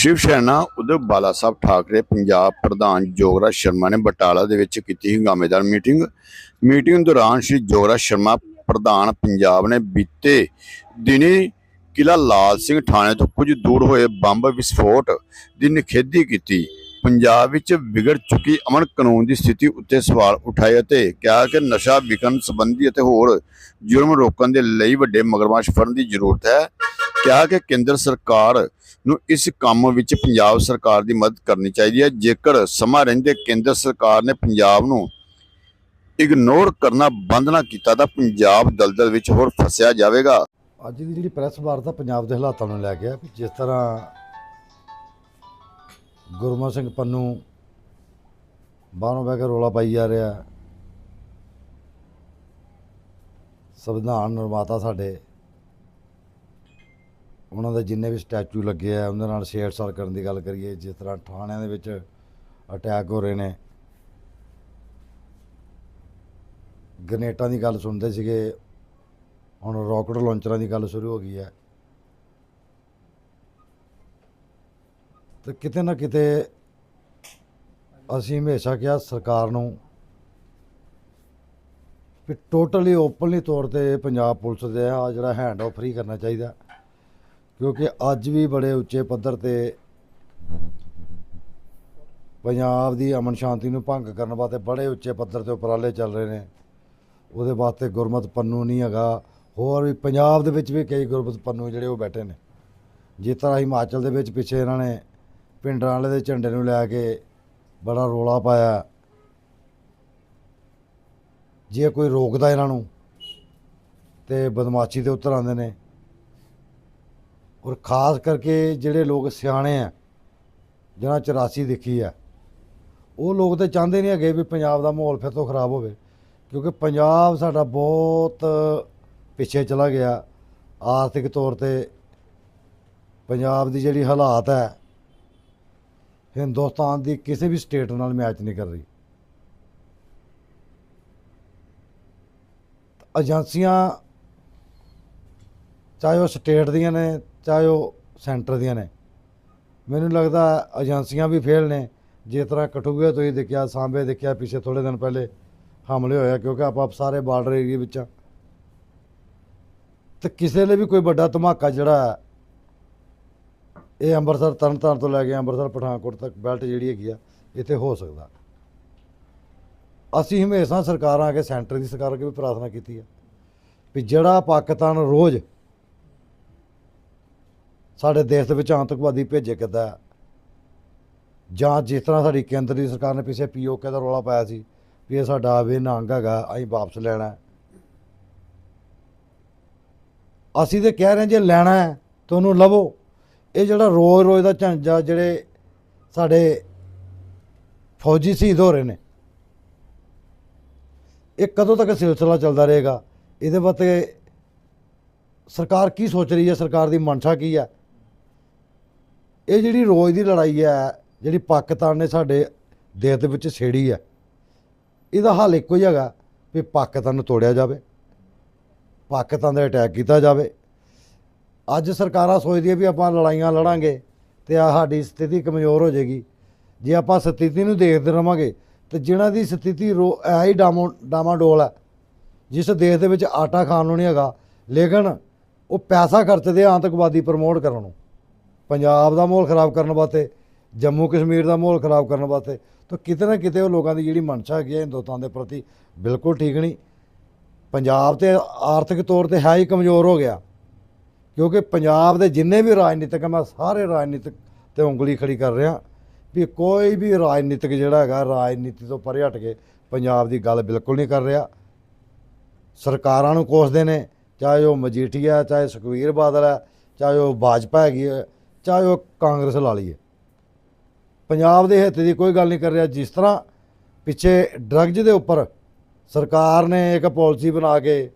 ਸ਼ਿਵ ਸੈਨਾ ਉਧਰ ਬਾਲਾ ਸਾਹਿਬ ਠਾਕਰੇ, ਪੰਜਾਬ ਪ੍ਰਧਾਨ ਜੋਗਰਾਜ ਸ਼ਰਮਾ ਨੇ ਬਟਾਲਾ ਦੇ ਵਿੱਚ ਕੀਤੀ ਹੰਗਾਮੇਦਾਰ ਮੀਟਿੰਗ। ਮੀਟਿੰਗ ਦੌਰਾਨ ਸ਼੍ਰੀ ਜੋਗਰਾਜ ਸ਼ਰਮਾ, ਪ੍ਰਧਾਨ ਪੰਜਾਬ ਨੇ ਬੀਤੇ ਦਿਨੀ ਕਿਲਾ ਲਾਲ ਸਿੰਘ ਥਾਣੇ ਤੋਂ ਕੁਝ ਦੂਰ ਹੋਏ ਬੰਬ ਵਿਸਫੋਟ ਦੀ ਨਿਖੇਧੀ ਕੀਤੀ। ਪੰਜਾਬ ਵਿੱਚ ਵਿਗੜ ਚੁੱਕੀ ਅਮਨ ਕਾਨੂੰਨ ਦੀ ਸਥਿਤੀ ਉੱਤੇ ਸਵਾਲ ਉਠਾਏ ਅਤੇ ਕਿਹਾ ਕਿ ਨਸ਼ਾ ਵਿਕਣ ਸੰਬੰਧੀ ਅਤੇ ਹੋਰ ਜੁਰਮ ਰੋਕਣ ਦੇ ਲਈ ਵੱਡੇ ਮਗਰਮੱਛ ਫੜਨ ਦੀ ਜ਼ਰੂਰਤ ਹੈ। ਕਿਹਾ ਕਿ ਕੇਂਦਰ ਸਰਕਾਰ ਨੂੰ ਇਸ ਕੰਮ ਵਿੱਚ ਪੰਜਾਬ ਸਰਕਾਰ ਦੀ ਮਦਦ ਕਰਨੀ ਚਾਹੀਦੀ ਹੈ। ਜੇਕਰ ਸਮਾਂ ਰਹਿੰਦੇ ਕੇਂਦਰ ਸਰਕਾਰ ਨੇ ਪੰਜਾਬ ਨੂੰ ਇਗਨੋਰ ਕਰਨਾ ਬੰਦ ਨਾ ਕੀਤਾ ਤਾਂ ਪੰਜਾਬ ਦਲਦਲ ਵਿੱਚ ਹੋਰ ਫਸਿਆ ਜਾਵੇਗਾ। ਅੱਜ ਦੀ ਜਿਹੜੀ ਪ੍ਰੈਸ ਵਾਰਤਾ ਪੰਜਾਬ ਦੇ ਹਾਲਾਤਾਂ ਨੂੰ ਲੈ ਕੇ ਜਿਸ ਤਰ੍ਹਾਂ ਗੁਰਮਤ ਸਿੰਘ ਪੰਨੂ, ਬਾਹਰੋਂ ਬਹਿ ਕੇ ਰੋਲਾ ਪਾਈ ਜਾ ਰਿਹਾ। ਸੰਵਿਧਾਨ ਨਿਰਮਾਤਾ ਸਾਡੇ, ਉਹਨਾਂ ਦੇ ਜਿੰਨੇ ਵੀ ਸਟੈਚੂ ਲੱਗੇ ਆ ਉਹਨਾਂ ਨਾਲ ਛੇੜਛਾੜ ਕਰਨ ਦੀ ਗੱਲ ਕਰੀਏ। ਜਿਸ ਤਰ੍ਹਾਂ ਥਾਣਿਆਂ ਦੇ ਵਿੱਚ ਅਟੈਕ ਹੋ ਰਹੇ ਨੇ। ਗ੍ਰਨੇਟਾਂ ਦੀ ਗੱਲ ਸੁਣਦੇ ਸੀਗੇ। ਹੁਣ ਰਾਕਟ ਲਾਂਚਰਾਂ ਦੀ ਗੱਲ ਸ਼ੁਰੂ ਹੋ ਗਈ ਹੈ। ਤੇ ਕਿਤੇ ਨਾ ਕਿਤੇ ਅਸੀਂ ਹਮੇਸ਼ਾ ਕਿਹਾ ਸਰਕਾਰ ਨੂੰ ਕਿ ਟੋਟਲੀ ਓਪਨਲੀ ਤੌਰ ਤੇ ਪੰਜਾਬ ਪੁਲਿਸ ਦੇ ਆ ਜਿਹੜਾ ਹੈਂਡ ਆਫ ਫਰੀ ਕਰਨਾ ਚਾਹੀਦਾ। ਕਿਉਂਕਿ ਅੱਜ ਵੀ ਬੜੇ ਉੱਚੇ ਪੱਧਰ ਤੇ ਪੰਜਾਬ ਦੀ ਅਮਨ ਸ਼ਾਂਤੀ ਨੂੰ ਭੰਗ ਕਰਨ ਵਾਸਤੇ ਬੜੇ ਉੱਚੇ ਪੱਧਰ ਤੇ ਉਪਰਾਲੇ ਚੱਲ ਰਹੇ ਨੇ। ਉਹਦੇ ਵਾਸਤੇ ਗੁਰਮਤ ਪੰਨੂ ਨਹੀਂ ਹੈਗਾ। ਹੋਰ ਵੀ ਪੰਜਾਬ ਦੇ ਵਿੱਚ ਵੀ ਕਈ ਗੁਰਮਤ ਪੰਨੂ ਜਿਹੜੇ ਉਹ ਬੈਠੇ ਨੇ। ਜਿਸ ਤਰ੍ਹਾਂ ਹਿਮਾਚਲ ਦੇ ਵਿੱਚ ਪਿੱਛੇ ਇਹਨਾਂ ਨੇ ਪਿੰਡਾਂ ਵਾਲੇ ਦੇ ਝੰਡੇ ਨੂੰ ਲੈ ਕੇ ਬੜਾ ਰੋਲਾ ਪਾਇਆ। ਜੇ ਕੋਈ ਰੋਕਦਾ ਇਹਨਾਂ ਨੂੰ ਤੇ ਬਦਮਾਸ਼ੀ ਤੇ ਉਤਰ ਆਉਂਦੇ ਨੇ। ਔਰ ਖਾਸ ਕਰਕੇ ਜਿਹੜੇ ਲੋਕ ਸਿਆਣੇ ਆ, ਜਿਹਨਾਂ 84 ਦੇਖੀ ਆ, ਉਹ ਲੋਕ ਤੇ ਚਾਹੁੰਦੇ ਨਹੀਂ ਹੈਗੇ ਵੀ ਪੰਜਾਬ ਦਾ ਮਾਹੌਲ ਫਿਰ ਤੋਂ ਖਰਾਬ ਹੋਵੇ, ਕਿਉਂਕਿ ਪੰਜਾਬ ਸਾਡਾ ਬਹੁਤ ਪਿੱਛੇ ਚਲਾ ਗਿਆ। ਆਰਥਿਕ ਤੌਰ ਤੇ ਪੰਜਾਬ ਦੀ ਜਿਹੜੀ ਹਾਲਾਤ ਹੈ ਹਿੰਦੁਸਤਾਨ ਦੀ ਕਿਸੇ ਵੀ ਸਟੇਟ ਨਾਲ ਮੈਚ ਨਹੀਂ ਕਰ ਰਹੀ। ਏਜੰਸੀਆਂ ਚਾਹੇ ਉਹ ਸਟੇਟ ਦੀਆਂ ਨੇ, ਚਾਹੇ ਉਹ ਸੈਂਟਰ ਦੀਆਂ ਨੇ, ਮੈਨੂੰ ਲੱਗਦਾ ਏਜੰਸੀਆਂ ਵੀ ਫੇਲ ਨੇ। ਜਿਸ ਤਰ੍ਹਾਂ ਕਠੂਏ ਤੋਂ ਹੀ ਦੇਖਿਆ, ਸਾਂਬੇ ਦੇਖਿਆ ਪਿੱਛੇ ਥੋੜੇ ਦਿਨ ਪਹਿਲੇ ਹਮਲੇ ਹੋਇਆ, ਕਿਉਂਕਿ ਆਪਾਂ ਸਾਰੇ ਬਾਰਡਰ ਏਰੀਆ ਵਿੱਚ ਆ। ਤੇ ਕਿਸੇ ਲਈ ਵੀ ਕੋਈ ਵੱਡਾ ਧਮਾਕਾ ਜਿਹੜਾ ਇਹ ਅੰਮ੍ਰਿਤਸਰ ਤਰਨਤਾਰਨ ਤੋਂ ਲੈ ਕੇ ਅੰਮ੍ਰਿਤਸਰ, ਪਠਾਨਕੋਟ ਤੱਕ ਬੈਲਟ ਜਿਹੜੀ ਹੈਗੀ ਆ, ਇੱਥੇ ਹੋ ਸਕਦਾ। ਅਸੀਂ ਹਮੇਸ਼ਾ ਸਰਕਾਰਾਂ ਅੱਗੇ ਸੈਂਟਰ ਦੀ ਸਰਕਾਰ ਅੱਗੇ ਵੀ ਪ੍ਰਾਰਥਨਾ ਕੀਤੀ ਹੈ ਵੀ ਜਿਹੜਾ ਪਾਕਿਸਤਾਨ ਰੋਜ਼ ਸਾਡੇ ਦੇਸ਼ ਦੇ ਵਿੱਚ ਆਤੰਕਵਾਦੀ ਭੇਜੇ ਕਿੱਦਾਂ ਜਾਂ ਜਿਸ ਤਰ੍ਹਾਂ ਸਾਡੀ ਕੇਂਦਰ ਦੀ ਸਰਕਾਰ ਨੇ ਪਿੱਛੇ ਪੀਓਕੇ ਦਾ ਰੌਲਾ ਪਾਇਆ ਸੀ ਵੀ ਇਹ ਸਾਡਾ ਵੇ ਨੰਗ ਹੈਗਾ, ਅਸੀਂ ਵਾਪਸ ਲੈਣਾ ਅਸੀਂ ਤੇ ਕਹਿ ਰਹੇ ਜੇ ਲੈਣਾ ਹੈ, ਤਾਂ ਉਹਨੂੰ ਲਵੋ। ਇਹ ਜਿਹੜਾ ਰੋਜ਼ ਰੋਜ਼ ਦਾ ਝਾਂਜਾ ਜਿਹੜੇ ਸਾਡੇ ਫੌਜੀ ਸ਼ਹੀਦ ਹੋ ਰਹੇ ਨੇ, ਇਹ ਕਦੋਂ ਤੱਕ ਸਿਲਸਿਲਾ ਚੱਲਦਾ ਰਹੇਗਾ? ਇਹਦੇ ਬਾਰੇ ਸਰਕਾਰ ਕੀ ਸੋਚ ਰਹੀ ਹੈ? ਸਰਕਾਰ ਦੀ ਮਨਸ਼ਾ ਕੀ ਹੈ? ਇਹ ਜਿਹੜੀ ਰੋਜ਼ ਦੀ ਲੜਾਈ ਹੈ, ਜਿਹੜੀ ਪਾਕਿਸਤਾਨ ਨੇ ਸਾਡੇ ਦੇਸ਼ ਦੇ ਵਿੱਚ ਛੇੜੀ ਹੈ, ਇਹਦਾ ਹੱਲ ਇੱਕੋ ਹੀ ਹੈਗਾ ਵੀ ਪਾਕਿਸਤਾਨ ਨੂੰ ਤੋੜਿਆ ਜਾਵੇ, ਪਾਕਿਸਤਾਨ ਦਾ ਅਟੈਕ ਕੀਤਾ ਜਾਵੇ ਅੱਜ ਸਰਕਾਰਾਂ ਸੋਚਦੀਆਂ ਵੀ ਆਪਾਂ ਲੜਾਈਆਂ ਲੜਾਂਗੇ ਤੇ ਆ ਸਾਡੀ ਸਥਿਤੀ ਕਮਜ਼ੋਰ ਹੋ ਜਾਏਗੀ। ਜੇ ਆਪਾਂ ਸਥਿਤੀ ਨੂੰ ਦੇਖਦੇ ਰਵਾਂਗੇ ਤੇ ਜਿਨ੍ਹਾਂ ਦੀ ਸਥਿਤੀ ਰੋ ਐ ਹੀ ਡਾਮੋ ਡਾਮਾਡੋਲ ਹੈ, ਜਿਸ ਦੇਸ਼ ਦੇ ਵਿੱਚ ਆਟਾ ਖਾਣ ਨੂੰ ਨਹੀਂ ਹੈਗਾ, ਲੇਕਿਨ ਉਹ ਪੈਸਾ ਖਰਚਦੇ ਆਤੰਕਵਾਦੀ ਪ੍ਰਮੋਟ ਕਰਨ ਨੂੰ। ਪੰਜਾਬ ਦਾ ਮਾਹੌਲ ਖਰਾਬ ਕਰਨ ਵਾਸਤੇ, ਜੰਮੂ ਕਸ਼ਮੀਰ ਦਾ ਮਾਹੌਲ ਖਰਾਬ ਕਰਨ ਵਾਸਤੇ, ਤਾਂ ਕਿਤੇ ਨਾ ਕਿਤੇ ਉਹ ਲੋਕਾਂ ਦੀ ਜਿਹੜੀ ਮਨਸ਼ਾ ਹੈਗੀ ਹੈ ਹਿੰਦੁਸਤਾਨ ਦੇ ਪ੍ਰਤੀ ਬਿਲਕੁਲ ਠੀਕ ਨਹੀਂ। ਪੰਜਾਬ ਤੇ ਆਰਥਿਕ ਤੌਰ ਤੇ ਹੈ ਹੀ ਕਮਜ਼ੋਰ ਹੋ ਗਿਆ। ਕਿਉਂਕਿ ਪੰਜਾਬ ਦੇ ਜਿੰਨੇ ਵੀ ਰਾਜਨੀਤਿਕ ਮੈਂ ਸਾਰੇ ਰਾਜਨੀਤਿਕ ਤੇ ਉਂਗਲੀ ਖੜੀ ਕਰ ਰਿਹਾ ਵੀ ਕੋਈ ਵੀ ਰਾਜਨੀਤਿਕ ਜਿਹੜਾ ਹੈਗਾ, ਰਾਜਨੀਤੀ ਤੋਂ ਪਰੇ ਹਟ ਕੇ ਪੰਜਾਬ ਦੀ ਗੱਲ ਬਿਲਕੁਲ ਨਹੀਂ ਕਰ ਰਿਹਾ। ਸਰਕਾਰਾਂ ਨੂੰ ਕੋਸਦੇ ਨੇ, ਚਾਹੇ ਉਹ ਮਜੀਠੀਆ ਚਾਹੇ ਸੁਖਵੀਰ ਬਾਦਲ ਹੈ, ਚਾਹੇ ਉਹ ਭਾਜਪਾ ਹੈਗੀ ਹੈ, ਚਾਹੇ ਉਹ ਕਾਂਗਰਸ ਲਾ ਲਈਏ। ਪੰਜਾਬ ਦੇ ਹਿੱਤ ਦੀ ਕੋਈ ਗੱਲ ਨਹੀਂ ਕਰ ਰਿਹਾ। ਜਿਸ ਤਰ੍ਹਾਂ ਪਿੱਛੇ ਡਰੱਗਜ਼ ਦੇ ਉੱਪਰ ਸਰਕਾਰ ਨੇ ਇੱਕ ਪਾਲਿਸੀ ਬਣਾ ਕੇ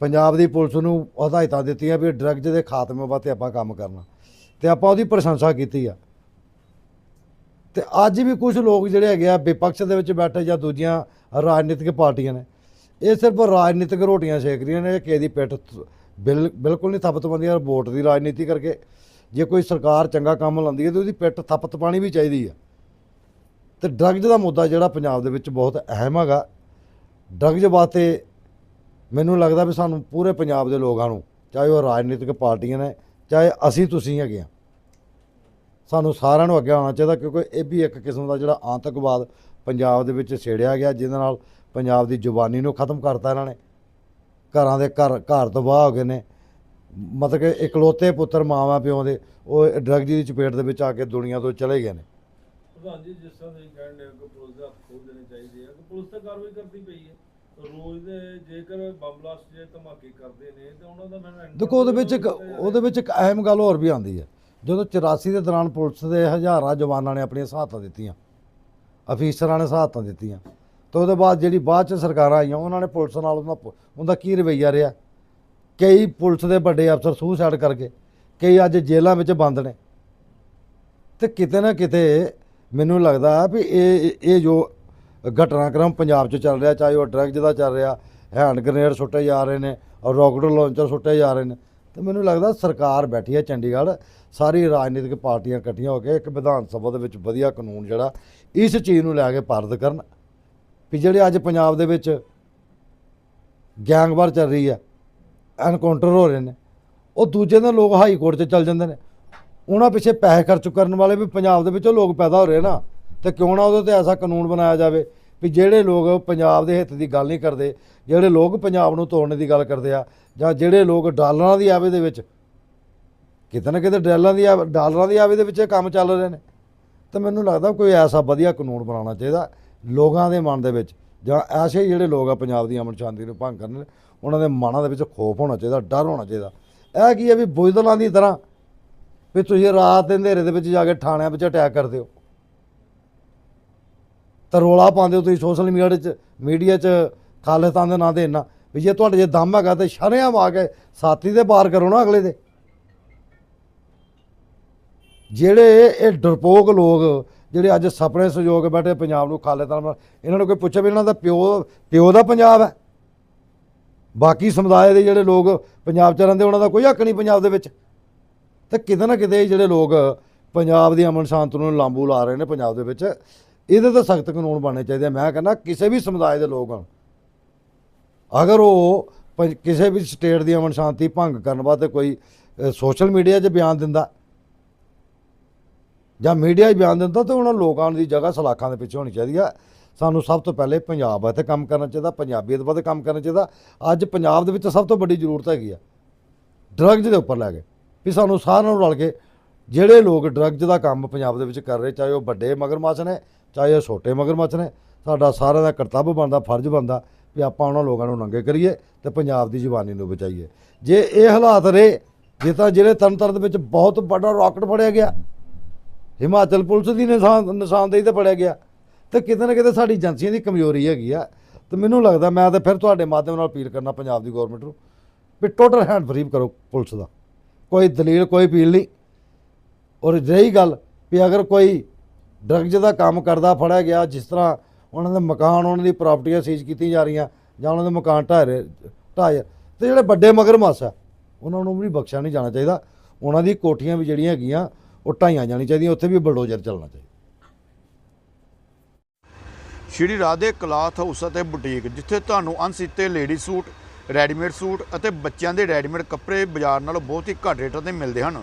ਪੰਜਾਬ ਦੀ ਪੁਲਿਸ ਨੂੰ ਹਦਾਇਤਾਂ ਦਿੱਤੀਆਂ ਵੀ ਡਰੱਗਜ਼ ਦੇ ਖਾਤਮੇ ਵਾਸਤੇ ਆਪਾਂ ਕੰਮ ਕਰਨਾ। ਤੇ ਆਪਾਂ ਉਹਦੀ ਪ੍ਰਸ਼ੰਸਾ ਕੀਤੀ ਆ। ਤੇ ਅੱਜ ਵੀ ਕੁਝ ਲੋਕ ਜਿਹੜੇ ਹੈਗੇ ਆ ਵਿਪਕਸ਼ ਦੇ ਵਿੱਚ ਬੈਠੇ ਜਾਂ ਦੂਜੀਆਂ ਰਾਜਨੀਤਿਕ ਪਾਰਟੀਆਂ ਨੇ, ਇਹ ਸਿਰਫ ਰਾਜਨੀਤਿਕ ਰੋਟੀਆਂ ਸੇਕ ਰਹੀਆਂ ਨੇ ਕਿ ਇਹਦੀ ਪਿੱਠ ਬਿਲ- ਬਿਲਕੁਲ ਨਹੀਂ ਥਪਤ ਬੰਦੀਆਂ ਵੋਟ ਦੀ ਰਾਜਨੀਤੀ ਕਰਕੇ ਜੇ ਕੋਈ ਸਰਕਾਰ ਚੰਗਾ ਕੰਮ ਲਾਉਂਦੀ ਹੈ ਤੇ ਉਹਦੀ ਪਿੱਠ ਥੱਪਤ ਪਾਣੀ ਵੀ ਚਾਹੀਦੀ ਆ। ਤੇ ਡਰੱਗਜ਼ ਦਾ ਮੁੱਦਾ ਜਿਹੜਾ ਪੰਜਾਬ ਦੇ ਵਿੱਚ ਬਹੁਤ ਅਹਿਮ ਹੈਗਾ ਡਰੱਗਜ਼ ਵਾਸਤੇ ਮੈਨੂੰ ਲੱਗਦਾ ਵੀ ਸਾਨੂੰ ਪੂਰੇ ਪੰਜਾਬ ਦੇ ਲੋਕਾਂ ਨੂੰ, ਚਾਹੇ ਉਹ ਰਾਜਨੀਤਿਕ ਪਾਰਟੀਆਂ ਨੇ, ਚਾਹੇ ਅਸੀਂ ਤੁਸੀਂ ਹੈਗੇ ਆ, ਸਾਨੂੰ ਸਾਰਿਆਂ ਨੂੰ ਅੱਗੇ ਆਉਣਾ ਚਾਹੀਦਾ ਕਿਉਂਕਿ ਇਹ ਵੀ ਇੱਕ ਕਿਸਮ ਦਾ ਜਿਹੜਾ ਆਤੰਕਵਾਦ ਪੰਜਾਬ ਦੇ ਵਿੱਚ ਛੇੜਿਆ ਗਿਆ, ਜਿਹਦੇ ਨਾਲ ਪੰਜਾਬ ਦੀ ਜ਼ੁਬਾਨੀ ਨੂੰ ਖਤਮ ਕਰਤਾ ਇਹਨਾਂ ਨੇ। ਘਰਾਂ ਦੇ ਘਰ ਘਰ ਤਬਾਹ ਹੋ ਗਏ ਨੇ। ਮਤਲਬ ਕਿ ਇਕਲੌਤੇ ਪੁੱਤਰ ਮਾਵਾਂ ਪਿਓ ਦੇ, ਉਹ ਡਰੱਗ ਦੀ ਚਪੇਟ ਦੇ ਵਿੱਚ ਆ ਕੇ ਦੁਨੀਆ ਤੋਂ ਚਲੇ ਗਏ ਨੇ। ਪ੍ਰਧਾਨ ਜੀ, ਜਿਸ ਤਰ੍ਹਾਂ ਤੁਸੀਂ ਕਹਿੰਦੇ ਹੋ ਕਿ ਪੁਲਿਸ ਦੇ ਖੋਲ ਦੇਣੇ ਚਾਹੀਦੇ ਆ, ਕਿ ਪੁਲਿਸ ਤਾਂ ਕਾਰਵਾਈ ਕਰਦੀ ਪਈ ਹੈ। ਰੋਜ਼ ਦੇ ਜੇਕਰ ਬੰਬ ਬਲਾਸਟ ਜੇ ਧਮਾਕੇ ਕਰਦੇ ਨੇ ਤੇ ਉਹਨਾਂ ਦਾ ਮੈਂ ਦੇਖੋ ਉਹਦੇ ਵਿੱਚ ਇੱਕ ਉਹਦੇ ਵਿੱਚ ਇੱਕ ਅਹਿਮ ਗੱਲ ਹੋਰ ਵੀ ਆਉਂਦੀ ਹੈ। ਜਦੋਂ 84 ਦੇ ਦੌਰਾਨ ਪੁਲਿਸ ਦੇ ਹਜ਼ਾਰਾਂ ਜਵਾਨਾਂ ਨੇ ਆਪਣੀਆਂ ਸਹਾਇਤਾ ਦਿੱਤੀਆਂ ਅਫੀਸਰਾਂ ਨੇ ਸਹਾਇਤਾ ਦਿੱਤੀਆਂ ਤੇ ਉਹਦੇ ਬਾਅਦ ਜਿਹੜੀ ਬਾਅਦ ਚ ਸਰਕਾਰਾਂ ਆਈਆਂ ਉਹਨਾਂ ਨੇ ਪੁਲਿਸ ਨਾਲ ਉਹਦਾ ਪ- ਉਹਦਾ ਕੀ ਰਵੱਈਆ ਰਿਹਾ? ਕਈ ਪੁਲਿਸ ਦੇ ਵੱਡੇ ਅਫਸਰ ਸੂਸਾਈਡ ਕਰਕੇ ਕਈ ਅੱਜ ਜੇਲ੍ਹਾਂ ਵਿੱਚ ਬੰਦ ਨੇ। ਤੇ ਕਿਤੇ ਨਾ ਕਿਤੇ ਮੈਨੂੰ ਲੱਗਦਾ ਵੀ ਇਹ ਇਹ ਜੋ ਘਟਨਾਕ੍ਰਮ ਪੰਜਾਬ 'ਚ ਚੱਲ ਰਿਹਾ, ਚਾਹੇ ਉਹ ਡਰੱਗਸ ਦਾ ਚੱਲ ਰਿਹਾ, ਹੈਂਡ ਗ੍ਰੇਨੇਡ ਸੁੱਟੇ ਜਾ ਰਹੇ ਨੇ ਔਰ ਰਾਕਟ ਲਾਂਚਰ ਸੁੱਟੇ ਜਾ ਰਹੇ ਨੇ, ਤੇ ਮੈਨੂੰ ਲੱਗਦਾ ਸਰਕਾਰ ਬੈਠੀ ਹੈ ਚੰਡੀਗੜ੍ਹ, ਸਾਰੀ ਰਾਜਨੀਤਿਕ ਪਾਰਟੀਆਂ ਇਕੱਠੀਆਂ ਹੋ ਕੇ ਇੱਕ ਵਿਧਾਨ ਸਭਾ ਦੇ ਵਿੱਚ ਵਧੀਆ ਕਾਨੂੰਨ ਜਿਹੜਾ, ਇਸ ਚੀਜ਼ ਨੂੰ ਲੈ ਕੇ ਪਾਰਦ ਕਰਨ, ਵੀ ਜਿਹੜੇ ਅੱਜ ਪੰਜਾਬ ਦੇ ਵਿੱਚ ਗੈਂਗਵਾਰ ਚੱਲ ਰਹੀ ਹੈ, ਐਨਕਾਊਂਟਰ ਹੋ ਰਹੇ ਨੇ, ਉਹ ਦੂਜੇ ਦਿਨ ਲੋਕ ਹਾਈ ਕੋਰਟ 'ਚ ਚੱਲ ਜਾਂਦੇ ਨੇ, ਉਹਨਾਂ ਪਿੱਛੇ ਪੈਸੇ ਖਰਚ ਕਰਨ ਵਾਲੇ ਵੀ ਪੰਜਾਬ ਦੇ ਵਿੱਚੋਂ ਲੋਕ ਪੈਦਾ ਹੋ ਰਹੇ ਨਾ ਤੇ ਕਿਉਂ ਨਾ ਉਹਦੇ ਤੇ ਐਸਾ ਕਾਨੂੰਨ ਬਣਾਇਆ ਜਾਵੇ ਵੀ ਜਿਹੜੇ ਲੋਕ ਪੰਜਾਬ ਦੇ ਹਿੱਤ ਦੀ ਗੱਲ ਨਹੀਂ ਕਰਦੇ, ਜਿਹੜੇ ਲੋਕ ਪੰਜਾਬ ਨੂੰ ਤੋੜਨ ਦੀ ਗੱਲ ਕਰਦੇ ਆ, ਜਾਂ ਜਿਹੜੇ ਲੋਕ ਡਾਲਰਾਂ ਦੀ ਆਵੇ ਦੇ ਵਿੱਚ, ਕਿਤੇ ਨਾ ਕਿਤੇ ਡਾਲਰਾਂ ਦੀ ਆਵੇ- ਡਾਲਰਾਂ ਦੀ ਆਵੇ ਦੇ ਵਿੱਚ ਇਹ ਕੰਮ ਚੱਲ ਰਹੇ ਨੇ। ਤਾਂ ਮੈਨੂੰ ਲੱਗਦਾ ਕੋਈ ਐਸਾ ਵਧੀਆ ਕਾਨੂੰਨ ਬਣਾਉਣਾ ਚਾਹੀਦਾ ਲੋਕਾਂ ਦੇ ਮਨ ਦੇ ਵਿੱਚ, ਜਾਂ ਐਸੇ ਜਿਹੜੇ ਲੋਕ ਆ ਪੰਜਾਬ ਦੀ ਅਮਨ ਸ਼ਾਂਤੀ ਨੂੰ ਭੰਗ ਕਰਨ, ਉਹਨਾਂ ਦੇ ਮਨਾਂ ਦੇ ਵਿੱਚ ਖੋਫ ਹੋਣਾ ਚਾਹੀਦਾ, ਡਰ ਹੋਣਾ ਚਾਹੀਦਾ। ਇਹ ਕੀ ਹੈ ਵੀ ਬੁਝਦਲਾਂ ਦੀ ਤਰ੍ਹਾਂ ਵੀ ਤੁਸੀਂ ਰਾਤ ਦੇ ਹਨੇਰੇ ਦੇ ਵਿੱਚ ਜਾ ਕੇ ਥਾਣਿਆਂ ਵਿੱਚ ਅਟੈਕ ਕਰਦੇ ਹੋ। ਤਾਂ ਰੋਲਾ ਪਾਉਂਦੇ ਹੋ ਤੁਸੀਂ ਸੋਸ਼ਲ ਮੀਡੀਆ 'ਚ ਮੀਡੀਆ 'ਚ ਖਾਲਿਸਤਾਨ ਦੇ ਨਾਂ ਤੇ ਇੰਨਾ। ਵੀ ਜੇ ਤੁਹਾਡੇ ਜੇ ਦਮ ਹੈਗਾ ਤੇ ਸ਼ਰੇਆਮ ਆ ਕੇ ਸਾਥੀ ਦੇ ਪਾਰ ਕਰੋ ਨਾ ਅਗਲੇ ਦੇ। ਜਿਹੜੇ ਇਹ ਡਰਪੋਕ ਲੋਕ, ਜਿਹੜੇ ਅੱਜ ਸੁਪਨੇ ਸਹਿਯੋਗ ਬੈਠੇ ਪੰਜਾਬ ਨੂੰ ਖਾਲਿਸਤਾਨ ਬਣਾ- ਇਹਨਾਂ ਨੂੰ ਕੋਈ ਪੁੱਛੇ ਵੀ ਇਹਨਾਂ ਦਾ ਪਿਓ ਪਿਓ ਦਾ ਪੰਜਾਬ ਹੈ। ਬਾਕੀ ਸਮੁਦਾਇ ਦੇ ਜਿਹੜੇ ਲੋਕ ਪੰਜਾਬ 'ਚ ਰਹਿੰਦੇ, ਉਹਨਾਂ ਦਾ ਕੋਈ ਹੱਕ ਨਹੀਂ ਪੰਜਾਬ ਦੇ ਵਿੱਚ। ਤੇ ਕਿਤੇ ਨਾ ਕਿਤੇ ਜਿਹੜੇ ਲੋਕ ਪੰਜਾਬ ਦੀ ਅਮਨ ਸ਼ਾਂਤ ਨੂੰ ਲਾਂਬੂ ਲਾ ਰਹੇ ਨੇ ਪੰਜਾਬ ਦੇ ਵਿੱਚ। ਇਹਦੇ ਤਾਂ ਸਖਤ ਕਾਨੂੰਨ ਬਣਨੇ ਚਾਹੀਦੇ ਮੈਂ ਕਹਿੰਦਾ ਕਿਸੇ ਵੀ ਸਮੁਦਾਇ ਦੇ ਲੋਕ ਹਨ ਅਗਰ ਉਹ ਪੰਜ- ਕਿਸੇ ਵੀ ਸਟੇਟ ਦੀ ਅਮਨ ਸ਼ਾਂਤੀ ਭੰਗ ਕਰਨ ਵਾਸਤੇ ਕੋਈ ਸੋਸ਼ਲ ਮੀਡੀਆ 'ਚ ਬਿਆਨ ਦਿੰਦਾ, ਜਾਂ ਮੀਡੀਆ 'ਚ ਬਿਆਨ ਦਿੰਦਾ, ਤਾਂ ਉਹਨਾਂ ਲੋਕਾਂ ਦੀ ਜਗ੍ਹਾ ਸਲਾਖਾਂ ਦੇ ਪਿੱਛੇ ਹੋਣੀ ਚਾਹੀਦੀ ਆ। ਸਾਨੂੰ ਸਭ ਤੋਂ ਪਹਿਲੇ ਪੰਜਾਬ ਵਾਸਤੇ ਕੰਮ ਕਰਨਾ ਚਾਹੀਦਾ, ਪੰਜਾਬੀਅਤ ਵਾਸਤੇ ਕੰਮ ਕਰਨਾ ਚਾਹੀਦਾ। ਅੱਜ ਪੰਜਾਬ ਦੇ ਵਿੱਚ ਸਭ ਤੋਂ ਵੱਡੀ ਜ਼ਰੂਰਤ ਹੈਗੀ ਆ ਡਰੱਗਜ਼ ਦੇ ਉੱਪਰ ਲੈ ਕੇ। ਵੀ ਸਾਨੂੰ ਸਾਰਿਆਂ ਨੂੰ ਰਲ ਕੇ ਜਿਹੜੇ ਲੋਕ ਡਰੱਗਜ਼ ਦਾ ਕੰਮ ਪੰਜਾਬ ਦੇ ਵਿੱਚ ਕਰ ਰਹੇ, ਚਾਹੇ ਉਹ ਵੱਡੇ ਮਗਰਮੱਛ ਨੇ, ਚਾਹੇ ਉਹ ਛੋਟੇ ਮਗਰਮੱਛ ਨੇ, ਸਾਡਾ ਸਾਰਿਆਂ ਦਾ ਕਰਤੱਵ ਬਣਦਾ, ਫਰਜ਼ ਬਣਦਾ ਵੀ ਆਪਾਂ ਉਹਨਾਂ ਲੋਕਾਂ ਨੂੰ ਨੰਗੇ ਕਰੀਏ ਤੇ ਪੰਜਾਬ ਦੀ ਜਵਾਨੀ ਨੂੰ ਬਚਾਈਏ। ਜੇ ਇਹ ਹਾਲਾਤ ਰਹੇ, ਜੇ ਤਾਂ ਜਿਹੜੇ ਤਰਨਤਾਰਨ ਦੇ ਵਿੱਚ ਬਹੁਤ ਵੱਡਾ ਰਾਕਟ ਫੜਿਆ ਗਿਆ, ਹਿਮਾਚਲ ਪੁਲਿਸ ਦੀ ਨਿਸ਼ਾਨ, ਨਿਸ਼ਾਨਦੇਹੀ ਤੇ ਫੜਿਆ ਗਿਆ, ਤੇ ਕਿਤੇ ਨਾ ਕਿਤੇ ਸਾਡੀ ਏਜੰਸੀਆਂ ਦੀ ਕਮਜ਼ੋਰੀ ਹੈਗੀ ਆ, ਤੇ ਮੈਨੂੰ ਲੱਗਦਾ ਮੈਂ ਤਾਂ ਫਿਰ ਤੁਹਾਡੇ ਮਾਧਿਅਮ ਨਾਲ ਅਪੀਲ ਕਰਨਾ ਪੰਜਾਬ ਦੀ ਗਵਰਨਮੈਂਟ ਨੂੰ ਵੀ ਟੋਟਲ ਹੈਂਡ ਫਰੀ ਕਰੋ ਪੁਲਿਸ ਦਾ। ਕੋਈ ਦਲੀਲ, ਕੋਈ ਅਪੀਲ ਨਹੀਂ। ਔਰ ਰਹੀ ਗੱਲ ਵੀ ਅਗਰ ਕੋਈ ਡਰੱਗਜ਼ ਦਾ ਕੰਮ ਕਰਦਾ, ਫੜਿਆ ਗਿਆ, ਜਿਸ ਤਰ੍ਹਾਂ ਉਹਨਾਂ ਦੇ ਮਕਾਨ, ਉਹਨਾਂ ਦੀ ਪ੍ਰਾਪਰਟੀਆਂ ਸੀਜ਼ ਕੀਤੀਆਂ ਜਾ ਰਹੀਆਂ ਜਾਂ ਉਹਨਾਂ ਦੇ ਮਕਾਨ ਢਾਹ ਰਹੇ, ਢਾਹ ਤੇ ਜਿਹੜੇ ਵੱਡੇ ਮਗਰਮੱਛ ਆ, ਉਹਨਾਂ ਨੂੰ ਵੀ ਬਖਸ਼ਿਆ ਨਹੀਂ ਜਾਣਾ ਚਾਹੀਦਾ। ਉਹਨਾਂ ਦੀ ਕੋਠੀਆਂ ਵੀ ਜਿਹੜੀਆਂ ਹੈਗੀਆਂ, ਉਹ ਢਾਈਆਂ ਜਾਣੀ ਚਾਹੀਦੀਆਂ, ਉੱਥੇ ਵੀ ਬਲਡੋਜ਼ਰ ਚੱਲਣਾ ਚਾਹੀਦਾ। ਸ਼੍ਰੀ ਰਾਧੇ ਕਲਾਥ ਹਾਊਸ ਅਤੇ ਬੁਟੀਕ ਜਿੱਥੇ ਤੁਹਾਨੂੰ ਅਣਸੀਤੇ ਲੇਡੀ ਸੂਟ ਰੈਡੀਮੇਡ ਸੂਟ ਅਤੇ ਬੱਚਿਆਂ ਦੇ ਰੈਡੀਮੇਡ ਕੱਪੜੇ ਬਾਜ਼ਾਰ ਨਾਲੋਂ ਬਹੁਤ ਹੀ ਘੱਟ ਰੇਟਾਂ ਤੇ ਮਿਲਦੇ ਹਨ।